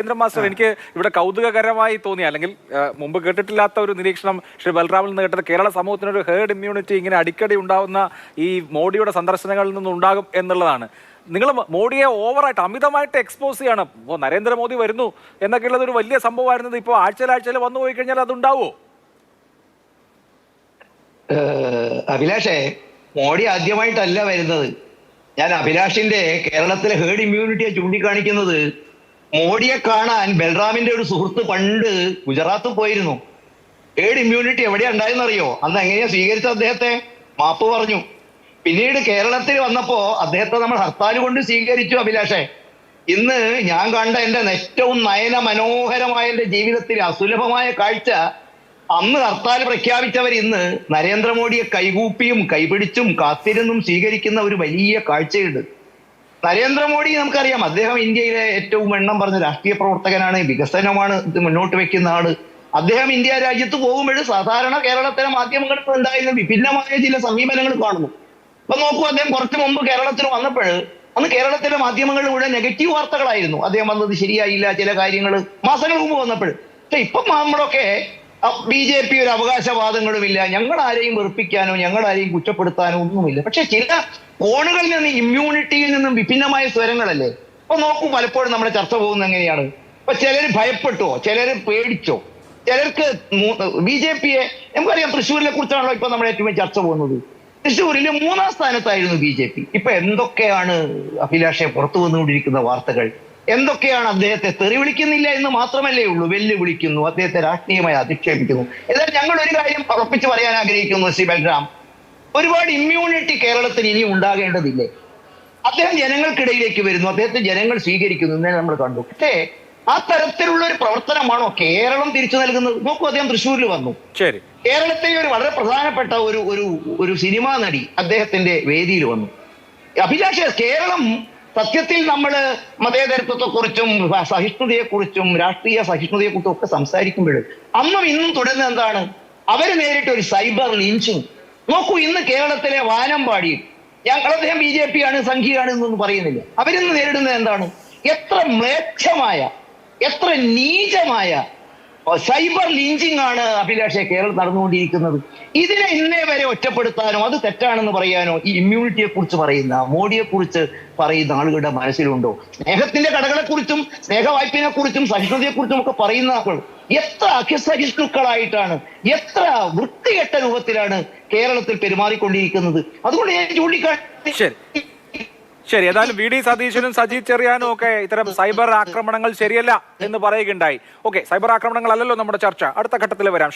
Surendran master എനിക്ക് ഇവിടെ കൗതുകകരമായി തോന്നി. അല്ലെങ്കിൽ മുമ്പ് കേട്ടിട്ടില്ലാത്ത ഒരു നിരീക്ഷണം ശ്രീ ബൽറാമിൽ നിന്ന് കേട്ടത് കേരള സമൂഹത്തിനൊരു ഹേർഡ് ഇമ്മ്യൂണിറ്റി ഇങ്ങനെ അടിക്കടി ഉണ്ടാവുന്ന ഈ മോഡിയുടെ സന്ദർശനങ്ങളിൽ നിന്നും ഉണ്ടാകും എന്നുള്ളതാണ്. നിങ്ങൾ മോഡിയെ ഓവറായിട്ട് അമിതമായിട്ട് എക്സ്പോസ് ചെയ്യണം. ഇപ്പോൾ നരേന്ദ്രമോദി വരുന്നു എന്നൊക്കെ ഉള്ളത് ഒരു വലിയ സംഭവമായിരുന്നത് ഇപ്പോൾ ആഴ്ചയിൽ വന്നു പോയി കഴിഞ്ഞാൽ അതുണ്ടാവുമോ അഭിലാഷേ മോഡി ആദ്യമായിട്ടല്ല വരുന്നത്. ഞാൻ അഭിലാഷിന്റെ കേരളത്തിലെ ഹേർഡ് ഇമ്മ്യൂണിറ്റിയെ ചൂണ്ടിക്കാണിക്കുന്നത് മോഡിയെ കാണാൻ ബൽറാമിന്റെ ഒരു സുഹൃത്ത് പണ്ട് ഗുജറാത്ത് പോയിരുന്നു. ഏഡ് ഇമ്മ്യൂണിറ്റി എവിടെയാ ഉണ്ടായെന്നറിയോ? അന്ന് എങ്ങനെയാ സ്വീകരിച്ച അദ്ദേഹത്തെ? മാപ്പ് പറഞ്ഞു. പിന്നീട് കേരളത്തിൽ വന്നപ്പോ അദ്ദേഹത്തെ നമ്മൾ ഹർത്താൽ കൊണ്ട് സ്വീകരിച്ചു അഭിലാഷേ. ഇന്ന് ഞാൻ കണ്ട എന്റെ ഏറ്റവും നയന മനോഹരമായ എന്റെ ജീവിതത്തിൽ അസുലഭമായ കാഴ്ച അന്ന് ഹർത്താൽ പ്രഖ്യാപിച്ചവർ ഇന്ന് നരേന്ദ്രമോദിയെ കൈകൂപ്പിയും കൈപിടിച്ചും കാത്തിരുന്നും സ്വീകരിക്കുന്ന ഒരു വലിയ കാഴ്ചയുണ്ട്. നരേന്ദ്രമോദി നമുക്കറിയാം. അദ്ദേഹം ഇന്ത്യയിലെ ഏറ്റവും എണ്ണം പറഞ്ഞ രാഷ്ട്രീയ പ്രവർത്തകനാണ് വികസനമാണ് ഇത് മുന്നോട്ട് വെക്കുന്ന ആൾ. അദ്ദേഹം ഇന്ത്യ രാജ്യത്ത് പോകുമ്പോൾ സാധാരണ കേരളത്തിലെ മാധ്യമങ്ങൾക്ക് ഉണ്ടായിരുന്ന വിഭിന്നമായ ചില സമീപനങ്ങൾ കാണുന്നു. അപ്പൊ നോക്കൂ അദ്ദേഹം കുറച്ചു മുമ്പ് കേരളത്തിൽ വന്നപ്പോൾ അന്ന് കേരളത്തിലെ മാധ്യമങ്ങൾ മുഴുവൻ നെഗറ്റീവ് വാർത്തകളായിരുന്നു. അദ്ദേഹം വന്നത് ശരിയായില്ല ചില കാര്യങ്ങൾ മാസങ്ങൾ മുമ്പ് വന്നപ്പോൾ. പക്ഷെ ഇപ്പം നമ്മളൊക്കെ ബി ജെ പി ഒരു അവകാശവാദങ്ങളുമില്ല. ഞങ്ങൾ ആരെയും വെറുപ്പിക്കാനോ ഞങ്ങൾ ആരെയും കുറ്റപ്പെടുത്താനോ ഒന്നുമില്ല. പക്ഷെ ചില കോണുകളിൽ നിന്ന് ഇമ്മ്യൂണിറ്റിയിൽ നിന്നും വിഭിന്നമായ സ്വരങ്ങളല്ലേ? അപ്പൊ നോക്കൂ പലപ്പോഴും നമ്മുടെ ചർച്ച പോകുന്നത് എങ്ങനെയാണ്? അപ്പൊ ചിലർ ഭയപ്പെട്ടോ ചിലർ പേടിച്ചോ? ചിലർക്ക് ബി ജെ പിയെ നമുക്കറിയാം തൃശ്ശൂരിനെ കുറിച്ചാണല്ലോ ഇപ്പൊ നമ്മൾ ഏറ്റവും ചർച്ച പോകുന്നത്. തൃശ്ശൂരിൽ മൂന്നാം സ്ഥാനത്തായിരുന്നു ബി ജെ പി. ഇപ്പൊ എന്തൊക്കെയാണ് അഭിലാഷെ പുറത്തു വന്നുകൊണ്ടിരിക്കുന്ന വാർത്തകൾ? എന്തൊക്കെയാണ് അദ്ദേഹത്തെ തെറി വിളിക്കുന്നില്ല എന്ന് മാത്രമല്ലേ ഉള്ളൂ വെല്ലുവിളിക്കുന്നു അദ്ദേഹത്തെ രാഷ്ട്രീയമായി അധിക്ഷേപിക്കുന്നു. എന്നാൽ ഞങ്ങൾ ഒരു കാര്യം ഉറപ്പിച്ച് പറയാൻ ആഗ്രഹിക്കുന്നു ശ്രീ ബൽറാം. ഒരുപാട് ഇമ്മ്യൂണിറ്റി കേരളത്തിന് ഇനി ഉണ്ടാകേണ്ടതില്ലേ? അദ്ദേഹം ജനങ്ങൾക്കിടയിലേക്ക് വരുന്നു അദ്ദേഹത്തെ ജനങ്ങൾ സ്വീകരിക്കുന്നു എന്നെ നമ്മൾ കണ്ടു. പക്ഷേ ആ തരത്തിലുള്ള ഒരു പ്രവർത്തനമാണോ കേരളം തിരിച്ചു നൽകുന്നത്? നോക്കൂ അദ്ദേഹം തൃശ്ശൂരിൽ വന്നു. ശരി. കേരളത്തിലെ ഒരു വളരെ പ്രധാനപ്പെട്ട ഒരു ഒരു ഒരു സിനിമാ നടി അദ്ദേഹത്തിന്റെ വേദിയിൽ വന്നു. അഭിലാഷ കേരളം സത്യത്തിൽ നമ്മൾ മതേതരത്വത്തെക്കുറിച്ചും സഹിഷ്ണുതയെക്കുറിച്ചും രാഷ്ട്രീയ സഹിഷ്ണുതയെക്കുറിച്ചും ഒക്കെ സംസാരിക്കുമ്പോൾ അന്നും ഇന്നും തുടരുന്നത് എന്താണ്? അവർ നേരിട്ട് ഒരു സൈബർ ലിഞ്ചിങ് നോക്കൂ ഇന്ന് കേരളത്തിലെ വാനമ്പാടി. ഞങ്ങൾ അദ്ദേഹം ബി ജെ പി ആണ് സംഘിയാണ് എന്നൊന്നും പറയുന്നില്ല. അവരിന്ന് നേരിടുന്നത് എന്താണ്? എത്ര മ്ലേച്ഛമായ എത്ര നീചമായ സൈബർ ലിഞ്ചിങ് ആണ് അഭിലാഷെ കേരളം നടന്നുകൊണ്ടിരിക്കുന്നത്. ഇതിനെ ഇന്നേ വരെ ഒറ്റപ്പെടുത്താനോ അത് തെറ്റാണെന്ന് പറയാനോ ഈ ഇമ്മ്യൂണിറ്റിയെ കുറിച്ച് പറയുന്ന മോഡിയെ കുറിച്ച് പറയുന്ന ആളുകളുടെ മനസ്സിലുണ്ടോ? സ്നേഹത്തിന്റെ കടകളെ കുറിച്ചും സ്നേഹവായ്പിനെ കുറിച്ചും സഹിഷ്ണുതയെ കുറിച്ചും ഒക്കെ പറയുന്ന ആളുകൾ എത്ര അഖ്യസഹിഷ്ണുക്കളായിട്ടാണ് എത്ര വൃത്തികെട്ട രൂപത്തിലാണ് കേരളത്തിൽ പെരുമാറിക്കൊണ്ടിരിക്കുന്നത്. അതുകൊണ്ട് ഞാൻ ചൂണ്ടിക്കാട്ടി ശരി ഏതായാലും വി ഡി സതീശനും സജി ചെറിയാനും ഒക്കെ ഇത്തരം സൈബർ ആക്രമണങ്ങൾ ശരിയല്ല എന്ന് പറയുകയുണ്ടായി. ഓക്കെ സൈബർ ആക്രമണങ്ങൾ അല്ലല്ലോ നമ്മുടെ ചർച്ച. അടുത്ത ഘട്ടത്തിൽ വരാം.